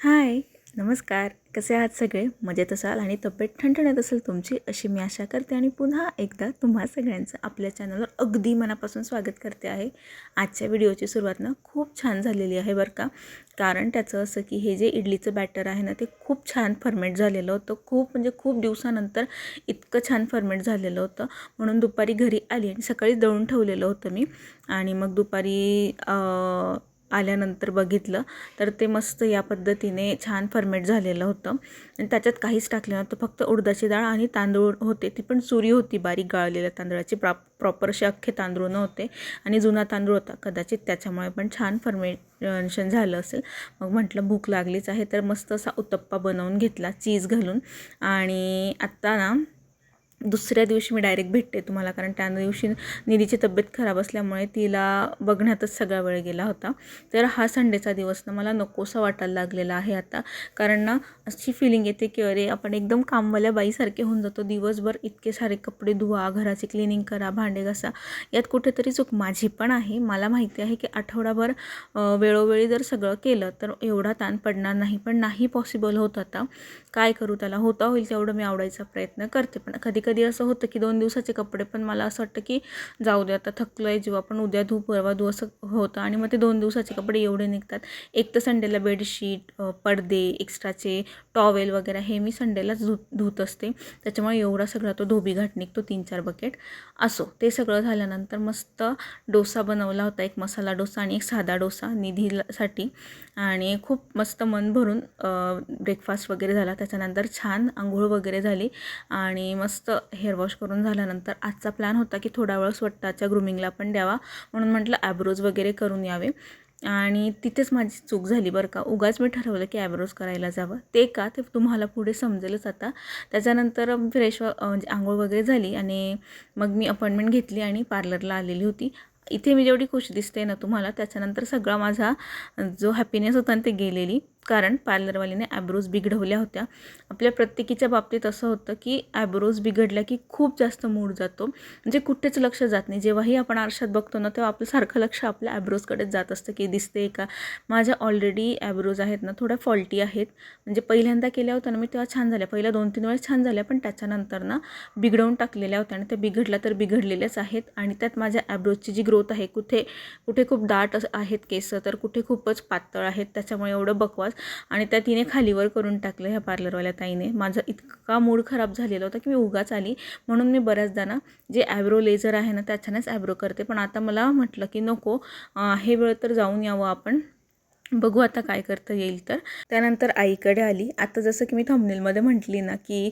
हाय. नमस्कार. कसे आहात सगळे? मजेत असाल आणि तब्येत ठणठणत असेल तुमची अशी मी आशा करते आणि पुन्हा एकदा तुम्हा सगळ्यांचं आपल्या चॅनलवर अगदी मनापासून स्वागत करते आहे. आजच्या व्हिडिओची सुरुवात ना खूप छान झालेली आहे बरं का. कारण त्याचं असं की हे जे इडलीचं बॅटर आहे ना ते खूप छान फर्मेट झालेलं होतं. खूप म्हणजे खूप दिवसानंतर इतकं छान फर्मेट झालेलं होतं. म्हणून दुपारी घरी आली आणि सकाळी दळून ठेवलेलं होतं मी. आणि मग दुपारी आल्यानंतर बघितलं तर ते मस्त या पद्धतीने छान फर्मेट झालेलं होतं. आणि त्याच्यात काहीच टाकलं नव्हतं फक्त उडदाची डाळ आणि तांदूळ होते. ती पण सुरी होती बारीक गाळलेल्या तांदळाची प्रॉप प्रॉपर असे अख्खे तांदूळ नव्हते. आणि जुना तांदूळ होता कदाचित त्याच्यामुळे पण छान फर्मेशन झालं असेल. मग म्हटलं भूक लागलीच आहे तर मस्त असा उत्तप्पा बनवून घेतला चीज घालून. आणि आत्ता ना दुसऱ्या दिवशी मी डायरेक्ट भेटते तुम्हाला. कारण त्या दिवशी निधीची तब्येत खराब असल्यामुळे तिला बघण्यातच सगळा वेळ गेला होता. तर हा संडेचा दिवस ना मला नकोसा वाटायला लागलेला आहे आता. कारण ना अशी फिलिंग येते की अरे आपण एकदम कामवाल्या बाईसारखे होऊन जातो. दिवसभर इतके सारे कपडे धुवा घराची क्लिनिंग करा भांडे घासा. यात कुठेतरी चूक माझी पण आहे. मला माहिती आहे की आठवडाभर वेळोवेळी जर सगळं केलं तर एवढा ताण पडणार नाही. पण नाही पॉसिबल होत आता. काय करू त्याला? होता होईल तेवढं मी आवडायचा प्रयत्न करते. पण कधी कधी कधी असं होतं की दोन दिवसाचे कपडे पण मला असं वाटतं की जाऊ दे आता थकलो आहे जीव आपण उद्या धू परवा धू असं होतं आणि मग ते दोन दिवसाचे कपडे एवढे निघतात. एक तर संडेला बेडशीट पडदे एक्स्ट्राचे टॉवेल वगैरे हे मी संडेलाच धुत धुत असते. त्याच्यामुळे एवढा सगळा तो धोबी घाट निघतो तीन चार बकेट असो. ते सगळं झाल्यानंतर मस्त डोसा बनवला होता एक मसाला डोसा आणि एक साधा डोसा निधीसाठी आणि खूप मस्त मन भरून ब्रेकफास्ट वगैरे झाला. त्याच्यानंतर छान आंघोळ वगैरे झाली आणि मस्त हेअर वॉश करून झाल्यानंतर आजचा प्लॅन होता की थोडा वेळ स्वतःच्या ग्रुमिंगला पण द्यावा म्हणून म्हटलं ॲब्रोज वगैरे करून यावे. आणि तिथेच माझी चूक झाली बरं का. उगाच मी ठरवलं की ॲब्रोज करायला जावं. ते का? ते तुम्हाला पुढे समजेलच आता. त्याच्यानंतर फ्रेश म्हणजे आंघोळ वगैरे झाली आणि मग मी अपॉइंटमेंट घेतली आणि पार्लरला आलेली होती. इथे मी जेवढी खुश दिसते ना तुम्हाला त्याच्यानंतर सगळा माझा जो हॅपीनेस होता ना ते गेलेली. कारण पार्लरवालीने ॲब्रोज बिघडवल्या होत्या. आपल्या प्रत्येकीच्या बाबतीत असं होतं की ॲब्रोज बिघडल्या की खूप जास्त मूड जातो. म्हणजे कुठेच लक्ष जात नाही. जेव्हाही आपण आरशात बघतो ना तेव्हा आपलं सारखं लक्ष आपल्या ॲब्रोजकडेच जात असतं की दिसते का? माझ्या ऑलरेडी ॲब्रोज आहेत ना थोड्या फॉल्टी आहेत. म्हणजे पहिल्यांदा केल्या होत्या ना मी तेव्हा छान झाल्या. पहिल्या दोन तीन वेळेस छान झाल्या पण त्याच्यानंतर ना बिघडवून टाकलेल्या होत्या आणि त्या बिघडल्या तर बिघडलेल्याच आहेत. आणि त्यात माझ्या ॲब्रोजची जी ग्रोथ आहे कुठे कुठे खूप दाट आहेत केस तर कुठे खूपच पातळ आहेत त्याच्यामुळे एवढं बकवास. आणि त्या तिने खालीवर करून टाकलं ह्या पार्लरवाल्या ताईने. माझा इतका मूड खराब झालेला होता की मी उगाच आली. म्हणून मी बऱ्याचदा ना जे ॲब्रो लेझर आहे ना त्याच्यानेच ॲब्रो करते. पण आता मला म्हटलं की नको हे वेळ तर जाऊन यावं आपण. बघू आता काय करता येईल तर. त्यानंतर आईकडे आली. आता जसं की मी थंबनेलमध्ये म्हटली ना की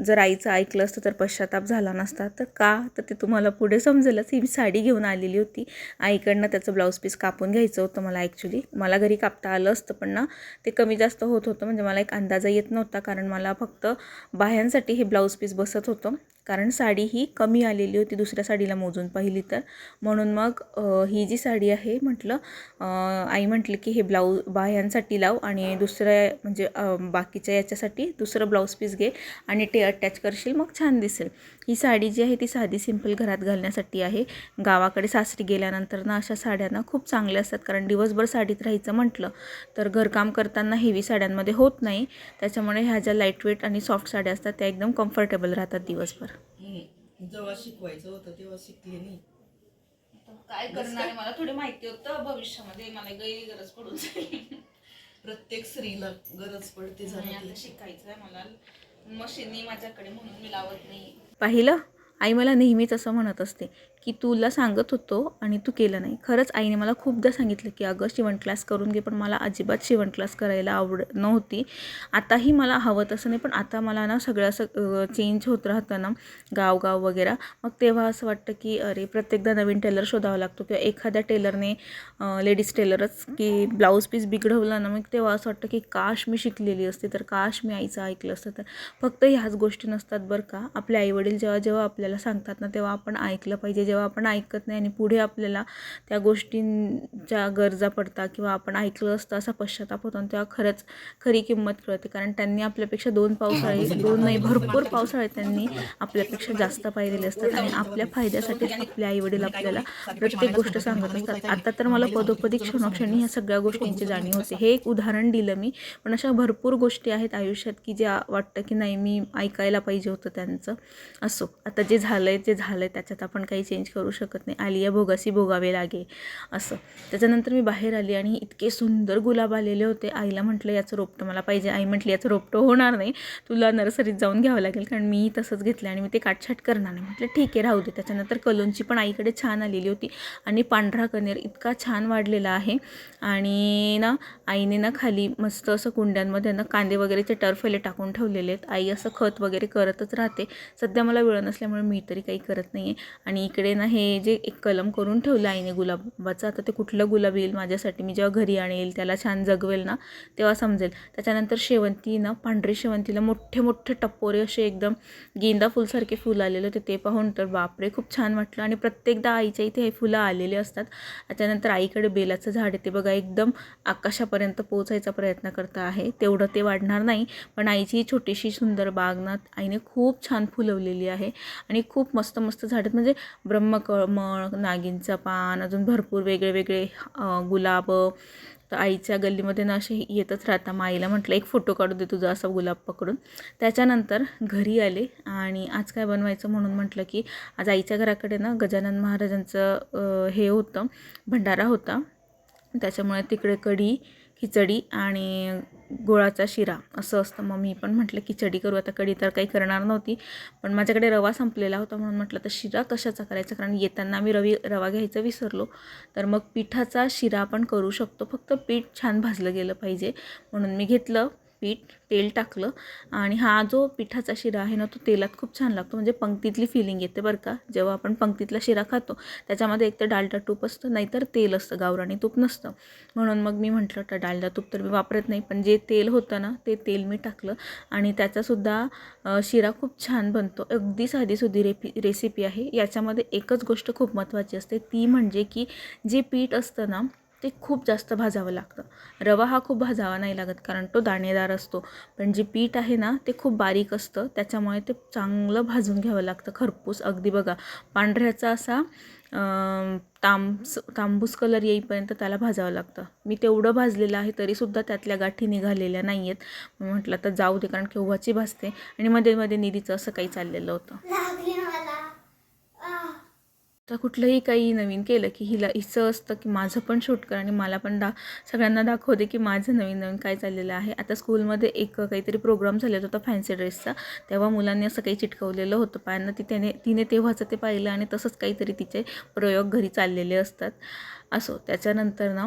जर आईचं ऐकलं असतं तर पश्चाताप झाला नसता तर का? तर ते तुम्हाला पुढे समजेलच. ही मी साडी घेऊन आलेली होती. आईकडनं त्याचं ब्लाऊज पीस कापून घ्यायचं होतं मला ॲक्च्युली मला घरी कापता आलं असतं पण ना ते कमी जास्त होत होतं. म्हणजे मला एक अंदाजा येत नव्हता कारण मला फक्त बाह्यांसाठी हे ब्लाऊज पीस बसत होतं. कारण साडी ही कमी आलेली होती दुसऱ्या साडीला मोजून पाहिली तर. म्हणून मग ही जी साडी आहे म्हटलं आई म्हटली की हे ब्लाऊज बाह्यांसाठी लाव आणि दुसऱ्या म्हणजे बाकीच्या याच्यासाठी दुसरं ब्लाऊज पीस घे आणि ते अटॅच करशील मग छान दिसेल. ही साडी जी आहे ती साधी सिंपल घरात घालण्यासाठी आहे. गावाकडे सासरी गेल्यानंतर ना अशा साड्या ना खूप चांगल्या असतात. कारण दिवसभर साडीत राहायचं म्हटलं तर घरकाम करताना हेवी साड्यांमध्ये होत नाही. त्याच्यामुळे ह्या ज्या लाईटवेट आणि सॉफ्ट साड्या असतात त्या एकदम कम्फर्टेबल राहतात दिवसभर. हम्म. जेव्हा शिकवायचं होतं तेव्हा शिकले नाही. काय करणार आहे? मला थोडी माहिती होतं. भविष्यामध्ये मला गैरी गरज पडून जाईल. प्रत्येक स्त्रीला गरज पडते आणि आता. शिकायचं आहे मला. मशीननी माझ्याकडे म्हणून मी लावत नाही. पाहिलं? आई मला नेहमीच असं म्हणत असते की तुला सांगत होतो आणि तू केलं नाही. खरंच आईने मला खूपदा सांगितलं की अगं शिवण क्लास करून घे पण मला अजिबात शिवण क्लास करायला आवड नव्हती. आताही मला हवं तसं नाही पण आता मला ना सगळं असं चेंज होत राहतं ना गाव गाव वगैरे. मग तेव्हा असं वाटतं की अरे प्रत्येकदा नवीन टेलर शोधावा लागतो किंवा एखाद्या टेलरने लेडीज टेलरच की ब्लाऊज पीस बिघडवलं ना मग तेव्हा असं वाटतं की काश मी शिकलेली असते तर काश मी आईचं ऐकलं असतं. तर फक्त ह्याच गोष्टी नसतात बरं का. आपले आईवडील जेव्हा जेव्हा आपल्याला सांगतात ना तेव्हा आपण ऐकलं पाहिजे. जेव्हा जेव्हा आपण ऐकत नाही आणि पुढे आपल्याला त्या गोष्टींच्या गरजा पडतात किंवा आपण ऐकलं असतं असा पश्चाताप होतो आणि तेव्हा खरंच खरी किंमत कळते. कारण त्यांनी आपल्यापेक्षा दोन पावसाळे दोन नाही भरपूर पावसाळे त्यांनी आपल्यापेक्षा जास्त पाहिलेले असतात आणि आपल्या फायद्यासाठीच आपले आईवडील आपल्याला प्रत्येक गोष्ट सांगत असतात. आता तर मला पदोपदी क्षणोक्षणी ह्या सगळ्या गोष्टींची जाणीव होते. हे एक उदाहरण दिलं मी. पण अशा भरपूर गोष्टी आहेत आयुष्यात की ज्या वाटतं की नाही मी ऐकायला पाहिजे होतं त्यांचं. असो. आता जे झालं आहे जे झालं आहे त्याच्यात आपण काही चेंज चेंज करू शकत नाही. आलिया भोगासी भोगावे लागे असं. त्याच्यानंतर मी बाहेर आली आणि इतके सुंदर गुलाब आलेले होते. आईला म्हटलं याचं रोपटं मला पाहिजे. आई म्हटली याचं रोपटं होणार नाही. तुला नर्सरीत जाऊन घ्यावं लागेल कारण मी तसंच घेतलं आणि मी ते काटछाट करणार नाही. म्हटलं ठीक आहे राहू दे. त्याच्यानंतर कलोंची पण आईकडे छान आलेली होती आणि पांढरा कनेर इतका छान वाढलेला आहे. आणि ना आईने ना खाली मस्त असं कुंड्यांमध्ये ना कांदे वगैरेचे टर्फेले टाकून ठेवलेले आहेत. आई असं खत वगैरे करतच राहते. सध्या मला वेळ नसल्यामुळे मी तरी काही करत नाही आहे आणि इकडे ना हे जे एक कलम करून ठेवलं आईने गुलाबाचं आता ते कुठलं गुलाब येईल माझ्यासाठी मी जेव्हा घरी आणेल त्याला छान जगवेल ना तेव्हा समजेल. त्याच्यानंतर शेवंती ना पांढरी शेवंतीला मोठे मोठे टप्पोरे असे एकदम गेंदा फुलसारखे फुलं आलेले होते ते पाहून तर बापरे खूप छान वाटलं. आणि प्रत्येकदा आईच्या इथे हे फुलं आलेले असतात. त्याच्यानंतर आईकडे बेलाचं झाड आहे ते बघा एकदम आकाशापर्यंत पोचायचा प्रयत्न करता आहे. तेवढं ते वाढणार नाही पण आईची ही छोटीशी सुंदर बाग ना आईने खूप छान फुलवलेली आहे. आणि खूप मस्त मस्त झाड आहेत. म्हणजे ब्रह्मकमळ नागिनचा पान अजून भरपूर वेगळे वेगळे गुलाब तर आईच्या गल्लीमध्ये ना असे येतच राहता. मग आईला म्हटलं एक फोटो काढू दे तुझा असा गुलाब पकडून. त्याच्यानंतर घरी आले आणि आज काय बनवायचं म्हणून म्हटलं की आज आईच्या घराकडे ना गजानन महाराजांचं हे होतं भंडारा होता. त्याच्यामुळे तिकडे कढी खिचडी आणि गुळाचा शिरा असं असतं. मग मी पण म्हटलं खिचडी करू आता कडी तर काही करणार नव्हती. पण माझ्याकडे रवा संपलेला होता म्हणून म्हटलं तर शिरा कशाचा करायचा? कारण येताना मी रवी रवा घ्यायचं विसरलो. तर मग पिठाचा शिरा आपण करू शकतो. फक्त पीठ छान भाजलं गेलं पाहिजे म्हणून मी घेतलं. पीठ तेल टाकलं आणि हा जो पिठाचा शिरा आहे ना तो तेलात खूप छान लागतो. म्हणजे पंक्तीतली फिलिंग येते बरं का. जेव्हा आपण पंक्तीतला शिरा खातो त्याच्यामध्ये एक तर डालडा तूप असतं नाहीतर तेल असतं गावराणी तूप नसतं. म्हणून मग मी म्हटलं तर डालडा तूप तर मी वापरत नाही पण जे तेल होतं ना ते तेल मी टाकलं आणि त्याचासुद्धा शिरा खूप छान बनतो. अगदी साधीसुधी रेपी रेसिपी आहे. याच्यामध्ये एकच गोष्ट खूप महत्त्वाची असते ती म्हणजे की जे पीठ असतं ना ते खूप जास्त भाजावं लागतं. रवा हा खूप भाजावा नाही लागत कारण तो दाणेदार असतो. पण जे पीठ आहे ना ते खूप बारीक असतं. त्याच्यामुळे ते चांगलं भाजून घ्यावं लागतं. खरपूस अगदी बघा. पांढऱ्याचा असा तांबस तांबूस कलर येईपर्यंत त्याला भाजावं लागतं. मी तेवढं भाजलेलं आहे तरीसुद्धा त्यातल्या गाठी निघालेल्या नाही आहेत म्हटलं तर जाऊ दे कारण केव्हाची भाजते? आणि मध्ये मध्ये निधीचं असं काही चाललेलं होतं. तर कुठलंही काही नवीन केलं की हिला हिचं असतं की माझं पण शूट कर आणि मला पण दा सगळ्यांना दाखवते की माझं नवीन नवीन काय चाललेलं आहे. आता स्कूलमध्ये एक काहीतरी प्रोग्राम झालेला होता फॅन्सी ड्रेसचा. तेव्हा मुलांनी असं काही चिटकवलेलं होतं पायांना. ती त्याने तिने तेव्हाचं ते पाहिलं आणि तसंच काहीतरी तिचे प्रयोग घरी चाललेले असतात. असो त्याच्यानंतर ना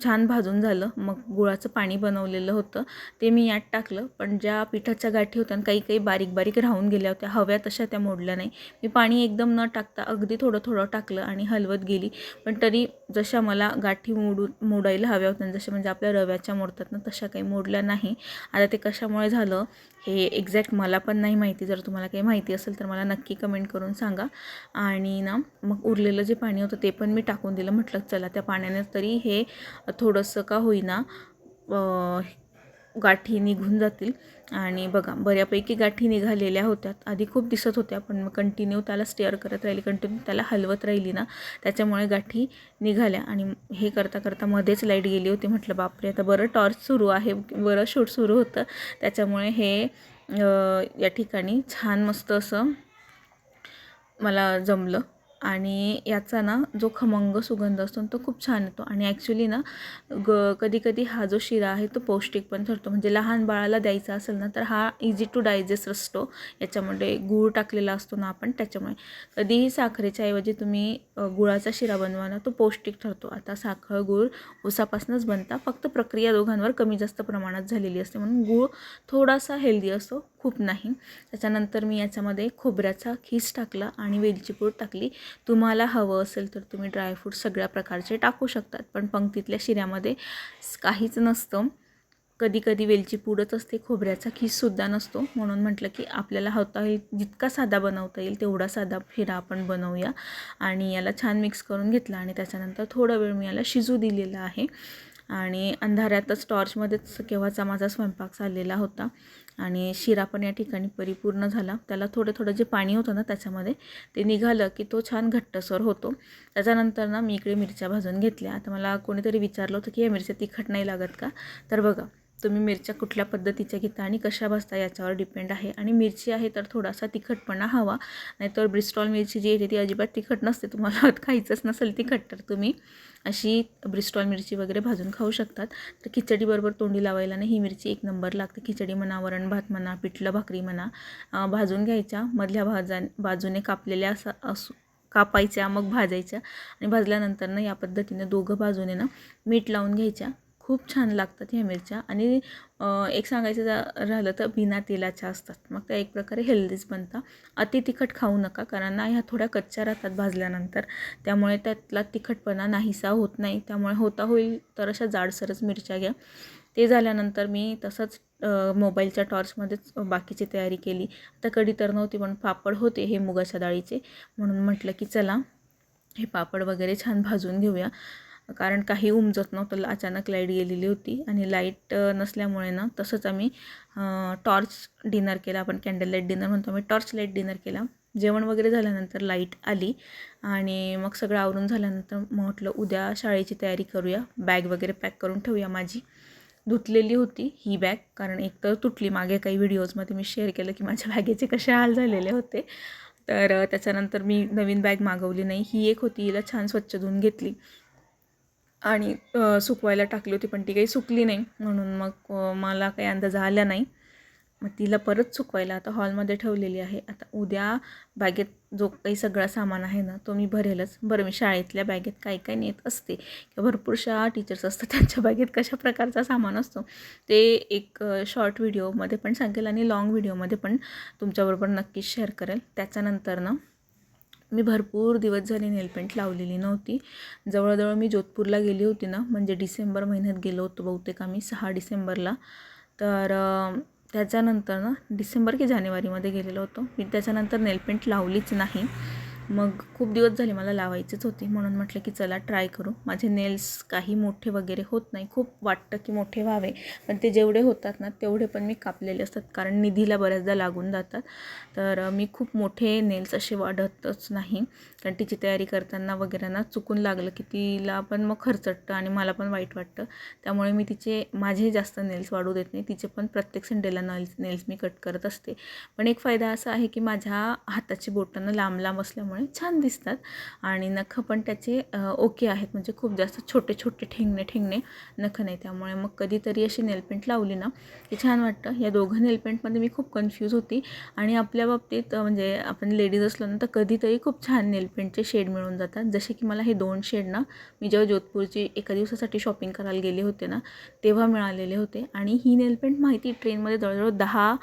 छान भाजून झालं. मग गुळाचं पाणी बनवलेलं होतं. ते मी यात टाकलं. पण ज्या पिठाच्या गाठी होत्या काही काही बारीक बारीक राहून गेल्या होत्या हव्या तशा त्या मोडल्या नाही. मी पाणी एकदम न टाकता अगदी थोडं थोडं टाकलं आणि हलवत गेली. पण तरी जशा मला गाठी मोडून मोडायला हव्या होत्या जशा म्हणजे आपल्या रव्याच्या मोडतात ना तशा काही मोडल्या नाही. आता ते कशामुळे झालं हे एक्झॅक्ट मला पण नाही माहिती. जर तुम्हाला काही माहिती असेल तर मला नक्की कमेंट करून सांगा. आणि ना मग उरलेलं जे पाणी होतं ते पण मी टाकून दिलं. म्हटलं चला त्या पाण्याने तरी हे थोडंसं का होईना गाठी निघून जातील. आणि बघा बऱ्यापैकी गाठी निघालेल्या होत्या. आधी खूप दिसत होत्या पण मग कंटिन्यू त्याला स्टेअर करत राहिली. कंटिन्यू त्याला हलवत राहिली ना त्याच्यामुळे गाठी निघाल्या. आणि हे करता करता मध्येच लाइट गेली होती. म्हटलं बापरे आता बरं टॉर्च सुरू आहे. बरं शूट सुरू होतं. त्याच्यामुळे हे या ठिकाणी छान मस्त असं मला जमलं. आणि याचा ना जो खमंग सुगंध असतो तो खूप छान येतो. आणि ॲक्च्युली ना ग कधी कधी हा जो शिरा आहे तो पौष्टिक पण ठरतो. म्हणजे लहान बाळाला द्यायचा असेल ना तर हा इझी टू डायजेस्ट असतो. याच्यामध्ये गूळ टाकलेला असतो ना आपण त्याच्यामुळे. कधीही साखरेच्या ऐवजी तुम्ही गुळाचा शिरा बनवा ना तो पौष्टिक ठरतो. आता साखर गूळ उसापासूनच बनता. फक्त प्रक्रिया दोघांवर कमी जास्त प्रमाणात झालेली असते. म्हणून गूळ थोडासा हेल्दी असतो. खूप नाही. त्याच्यानंतर मी याच्यामध्ये खोबऱ्याचा खीस टाकला आणि वेलची पूड टाकली. तुम्हाला हवं असेल तर तुम्ही ड्रायफ्रूट सगळ्या प्रकारचे टाकू शकतात. पण पंक्तीतल्या शिऱ्यामध्ये काहीच नसतं. कधी कधी वेलची पूडच असते खोबऱ्याचा खीससुद्धा नसतो. म्हणून म्हटलं की आपल्याला होता येईल जितका साधा बनवता येईल तेवढा साधा शिरा आपण बनवूया. आणि याला छान मिक्स करून घेतला आणि त्याच्यानंतर थोडा वेळ मी याला शिजू दिलेला आहे. आणि अंधाऱ्यातच टॉर्चमध्येच केव्हाचा माझा स्वयंपाक चाललेला होता. आणि शिरा पण या ठिकाणी परिपूर्ण झाला. त्याला थोडं थोडं जे पाणी होतं ना त्याच्यामध्ये ते निघालं की तो छान घट्टसर होतो. त्याच्यानंतर ना मी इकडे मिरच्या भाजून घेतल्या. आता मला कोणीतरी विचारलं होतं की या मिरच्या तिखट नाही लागत का? तर बघा तुम्ही मिरच्या कुठल्या पद्धतीच्या घेता आणि कशा भाजता याच्यावर डिपेंड आहे. आणि मिरची आहे तर थोडासा तिखटपणा हवा. नाहीतर ब्रिस्टॉल मिरची जी येते ती अजिबात तिखट नसते. तुम्हाला खायचंच नसेल तिखट तर तुम्ही अशी ब्रिस्टॉल मिरची वगैरे भाजून खाऊ शकतात. तर खिचडीबरोबर तोंडी लावायला नाही. ही मिरची एक नंबर लागते. खिचडी म्हणा वरण भात म्हणा पिठलं भाकरी म्हणा भाजून घ्यायच्या. मधल्या भाजा बाजूने कापलेल्या असं असू कापायच्या मग भाजायच्या. आणि भाजल्यानंतर ना या पद्धतीने दोघं बाजूने ना मीठ लावून घ्यायच्या. खूप छान लागतात ह्या मिरच्या. आणि एक सांगायचं जा- राहिलं तर बिना तेलाच्या असतात. मग त्या एक प्रकारे हेल्दीच बनतात अति तिखट खाऊ नका कारण ना ह्या थोड्या कच्च्या राहतात भाजल्यानंतर. त्यामुळे त्यातला तिखटपणा नाहीसा होत नाही. त्यामुळे होता होईल तर अशा जाडसरच मिरच्या घ्या. ते झाल्यानंतर मी तसंच मोबाईलच्या टॉर्चमध्येच बाकीची तयारी केली. आता कढी तर नव्हती पण पापड होते हे मुगाच्या डाळीचे. म्हणून म्हटलं की चला हे पापड वगैरे छान भाजून घेऊया. कारण काही उमजत नव्हतं. अचानक लाइट गेलेली होती आणि लाइट नसल्यामुळे ना तसंच आम्ही टॉर्च डिनर केला. आपण कॅन्डल लाइट डिनर म्हणतो. आम्ही टॉर्च लाइट डिनर केला. जेवण वगैरे झाल्यानंतर लाइट आली आणि मग सगळं आवरून झाल्यानंतर म्हटलं उद्या शाळेची तयारी करूया. बॅग वगैरे पॅक करून ठेवूया माझी. धुतलेली होती ही बॅग. कारण एक तर तुटली. मागे काही व्हिडिओजमध्ये मी शेअर केलं की माझ्या बॅगेचे कसे हाल झालेले होते. तर त्याच्यानंतर मी नवीन बॅग मागवली नाही. ही एक होती. हिला छान स्वच्छ धुवून घेतली. आणि सुकवायला टाकली होती पण ती काही सुकली नाही. म्हणून मग मला काही अंदाज आला नाही. मग तिला परत सुकवायला आता हॉलमध्ये ठेवलेली आहे. आता उद्या बॅगेत जो काही सगळा सामान आहे ना तो मी भरेलच. बरं मी शाळेतल्या बॅगेत काय काय नेत असते. किंवा भरपूरशा टीचर्स असतात त्यांच्या बॅगेत कशा प्रकारचा सामान असतो. ते एक शॉर्ट व्हिडिओमध्ये पण सांगेल आणि लाँग व्हिडिओमध्ये पण तुमच्याबरोबर नक्कीच शेअर करेल. त्याच्यानंतर ना मी भरपूर दिवस झाले नेलपेंट लावलेली नव्हती. जवळजवळ मी जोधपूरला गेली होती ना म्हणजे डिसेंबर महिन्यात गेलो होतो बहुतेक आम्ही सहा डिसेंबरला. तर त्याच्यानंतर ना डिसेंबर की जानेवारीमध्ये गेलेलो होतो. मी त्याच्यानंतर नेलपेंट लावलीच नाही. मग खूप दिवस झाले मला लावायचेच होती. म्हणून म्हटलं की चला ट्राय करू. माझे नेल्स काही मोठे वगैरे होत नाही. खूप वाटतं की मोठे व्हावे. पण ते जेवढे होतात ना तेवढे पण मी कापलेले असतात. कारण निधीला बऱ्याचदा लागून जातात. तर मी खूप मोठे नेल्स असे वाढतच नाही. कारण तिची तयारी करताना वगैरे ना चुकून लागलं की तिला पण मग खर्चटतं आणि मला पण वाईट वाटतं. त्यामुळे मी तिचे माझे जास्त नेल्स वाढू देत नाही. तिचे पण प्रत्येक संडेला नेल्स नेल्स मी कट करत असते. पण एक फायदा असा आहे की माझ्या हाताची बोटांना लांब लांब असल्यामुळे छान दिसतात. आणि नखं पण त्याचे ओके आहेत. म्हणजे खूप जास्त छोटे छोटे ठेंगणे ठेंगणे नखं नाही त्यामुळे. मग कधीतरी अशी नेलपेंट लावली ना की छान वाटतं. या दोघं नेलपेंटमध्ये मी खूप कन्फ्यूज होती. आणि आपल्या बाबतीत म्हणजे आपण लेडीज असलो ना तर कधीतरी खूप छान नेलपेंटचे शेड मिळून जातात. जसे की मला हे दोन शेड ना मी जेव्हा जोधपूरची एका दिवसासाठी शॉपिंग करायला गेले होते ना तेव्हा मिळालेले होते. आणि ही नेलपेंट माहिती ट्रेनमध्ये जवळजवळ दहा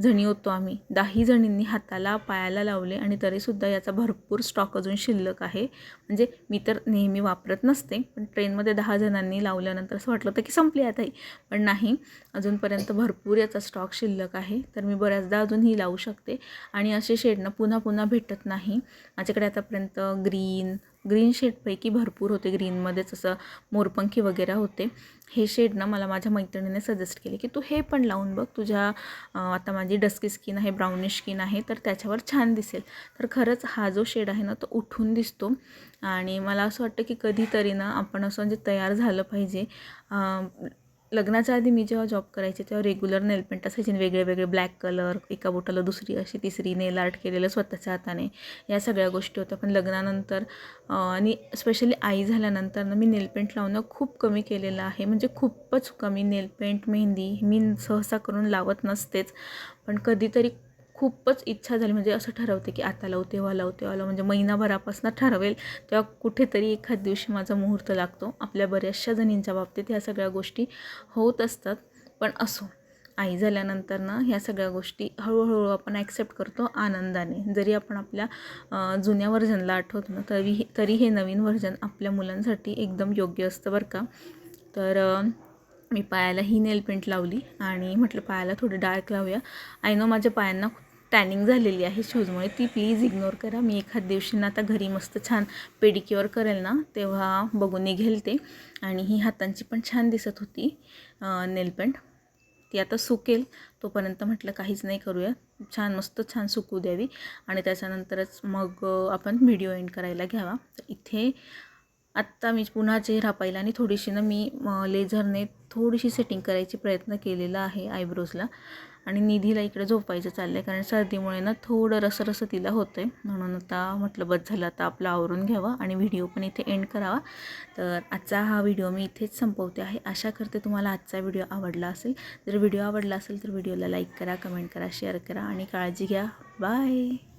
जणी होतो आम्ही. दहाही जणींनी हाताला पायाला लावले आणि तरीसुद्धा याचा भरपूर भरपूर स्टॉक अजून शिल्लक आहे. म्हणजे मी तर नेहमी वापरत नसते पण ट्रेनमध्ये दहा जणांनी लावल्यानंतर असं वाटलं होतं की संपली आता ही. पण नाही अजूनपर्यंत भरपूर याचा स्टॉक शिल्लक आहे. तर मी बऱ्याचदा अजून ही लावू शकते. आणि असे शेडनं पुन्हा पुन्हा भेटत नाही. माझ्याकडे आतापर्यंत ग्रीन ग्रीन शेडपैकी भरपूर होते. ग्रीनमध्येच असं मोरपंखी वगैरे होते. हे शेड ना मला माझ्या मैत्रिणीने सजेस्ट केले की तू हे पण लावून बघ. तुझ्या आता माझी डस्की स्किन आहे ब्राउनिश स्किन आहे तर त्याच्यावर छान दिसेल. तर खरंच हा जो शेड आहे ना तो उठून दिसतो. आणि मला असं वाटतं की कधीतरी ना आपण असं म्हणजे तयार झालं पाहिजे. लग्नाच्या आधी मी जेव्हा जॉब करायचे तेव्हा रेग्युलर नेलपेंट असायचे वेगळे वेगळे ब्लॅक कलर एका बोटाला दुसरी अशी तिसरी नेल आर्ट केलेलं स्वतःच्या हाताने. या सगळ्या गोष्टी होत्या. पण लग्नानंतर आणि स्पेशली आई झाल्यानंतर ना मी नेलपेंट लावणं खूप कमी केलेलं आहे. म्हणजे खूपच कमी नेलपेंट मेहंदी मी सहसा करून लावत नसतेच. पण कधीतरी खूपच इच्छा झाली. म्हणजे असं ठरवते की आता लावू तेव्हा लावू तेव्हा लावू. म्हणजे महिनाभरापासून ठरवेल तेव्हा कुठेतरी एखाद दिवशी माझा मुहूर्त लागतो. आपल्या बऱ्याचशा जणींच्या बाबतीत ह्या सगळ्या गोष्टी होत असतात. पण असो आई झाल्यानंतर ना ह्या सगळ्या गोष्टी हळूहळू आपण ॲक्सेप्ट करतो आनंदाने. जरी आपण आपल्या जुन्या व्हर्जनला आठवतो ना तरी तरी हे नवीन व्हर्जन आपल्या मुलांसाठी एकदम योग्य असतं बरं का. तर मी पायाला ही नेल पेंट लावली आणि म्हटलं पायाला थोडं डार्क लावूया. आय नो माझ्या पायांना टॅनिंग झालेली आहे शूजमुळे. ती प्लीज इग्नोर करा. मी एखाद दिवशी ना आता घरी मस्त छान पेडिक्युअर करेल ना तेव्हा बघून निघेल ते आणि ही हातांची पण छान दिसत होती नेलपेंट ती आता सुकेल. तोपर्यंत म्हटलं काहीच नाही करूया छान मस्त छान सुकू द्यावी. आणि त्याच्यानंतरच मग आपण व्हिडिओ एंड करायला घ्यावा. तर इथे आत्ता मी पुन्हा चेहरा पाहिला आणि थोडीशी ना मी लेझरने थोडीशी सेटिंग करायची प्रयत्न केलेला आहे आयब्रोजला आणि निधीला इकडे झोपायचं चाललं आहे कारण सर्दीमुळे ना थोडं रसरसं तिला होतं आहे म्हणून आता म्हटलं बस झालं आता आपलं आवरून घ्यावं आणि व्हिडिओ पण इथे एंड करावा. तर आजचा हा व्हिडिओ मी इथेच संपवते आहे. आशा करते तुम्हाला आजचा व्हिडिओ आवडला असेल. जर व्हिडिओ आवडला असेल तर व्हिडिओला लाईक करा कमेंट करा शेअर करा आणि काळजी घ्या. बाय!